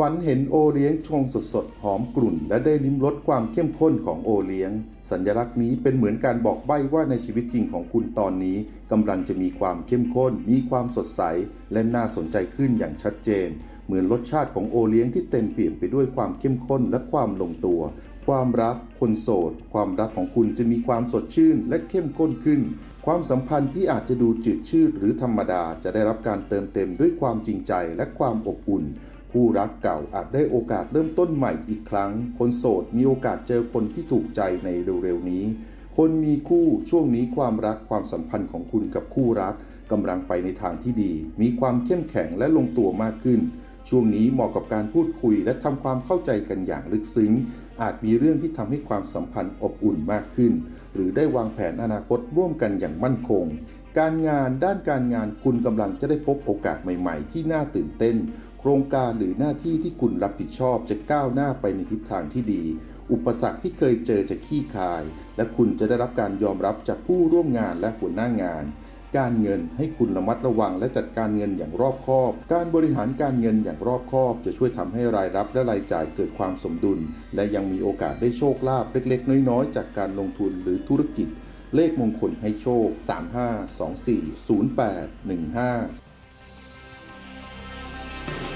ฝันเห็นโอเลี้ยงชงสดๆ หอมกลุ่น และได้ลิ้มรสความเข้มข้นของโอเลี้ยง สัญลักษณ์นี้เป็นเหมือนการบอกใบ้ว่าในชีวิตจริงของคุณตอนนี้กำลังจะมีความเข้มข้น มีความสดใส และน่าสนใจขึ้นอย่างชัดเจน เหมือนรสชาติของโอเลี้ยงที่เต็มเปี่ยมไปด้วยความเข้มข้นและความลงตัว ความรัก คนโสด ความรักของคุณจะมีความสดชื่นและเข้มข้นขึ้น ความสัมพันธ์ที่อาจจะดูจืดชืดหรือธรรมดาจะได้รับการเติมเต็มด้วยความจริงใจและความอบอุ่น คู่รักเก่าอาจได้โอกาสเริ่มต้นใหม่อีกครั้ง คนโสดมีโอกาสเจอคนที่ถูกใจในเร็วๆนี้ คนมีคู่ช่วงนี้ความรักความสัมพันธ์ของคุณกับคู่รักกำลังไปในทางที่ดี มีความเข้มแข็งและลงตัวมากขึ้น ช่วงนี้เหมาะกับการพูดคุยและทำความเข้าใจกันอย่างลึกซึ้ง อาจมีเรื่องที่ทำให้ความสัมพันธ์อบอุ่นมากขึ้น หรือได้วางแผนอนาคตร่วมกันอย่างมั่นคง การงานด้านการงานคุณกำลังจะได้พบโอกาสใหม่ ๆ ที่น่าตื่นเต้น รงการหรือหน้าที่ที่คุณรับผิดชอบจะก้าวหน้าไปในทิศทางที่ดี อุปสรรคที่เคยเจอจะขี้คาย และคุณจะได้รับการยอมรับจากผู้ร่วมงานและหัวหน้างาน การเงินให้คุณระมัดระวังและจัดการเงินอย่างรอบคอบ การบริหารการเงินอย่างรอบคอบ จะช่วยทำให้รายรับและรายจ่ายเกิดความสมดุล และยังมีโอกาสได้โชคลาภเล็กๆ น้อยๆ จากการลงทุนหรือธุรกิจ เลขมงคลให้โชค 3524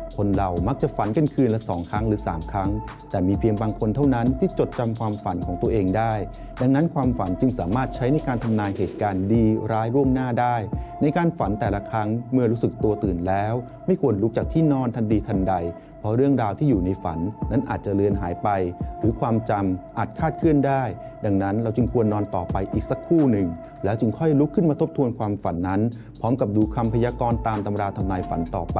คนเรามักจะฝันกันคืนละสองครั้งหรือ 3 ครั้ง แต่มีเพียงบางคนเท่านั้นที่จดจำความฝันของตัวเองได้ ดังนั้นความฝันจึงสามารถใช้ในการทำนายเหตุการณ์ดีร้ายร่วงหน้าได้ ในการฝันแต่ละครั้งเมื่อรู้สึกตัวตื่นแล้ว ไม่ควรลุกจากที่นอนทันทีทันใด เพราะเรื่องราวที่อยู่ในฝันนั้นอาจจะเลือนหายไป หรือความจำอาจคาดเคลื่อนได้ ดังนั้นเราจึงควรนอนต่อไปอีกสักคู่หนึ่ง แล้วจึงค่อยลุกขึ้นมาทบทวนความฝันนั้น พร้อมกับดูคำพยากรณ์ตามตำราทำนายฝันต่อไป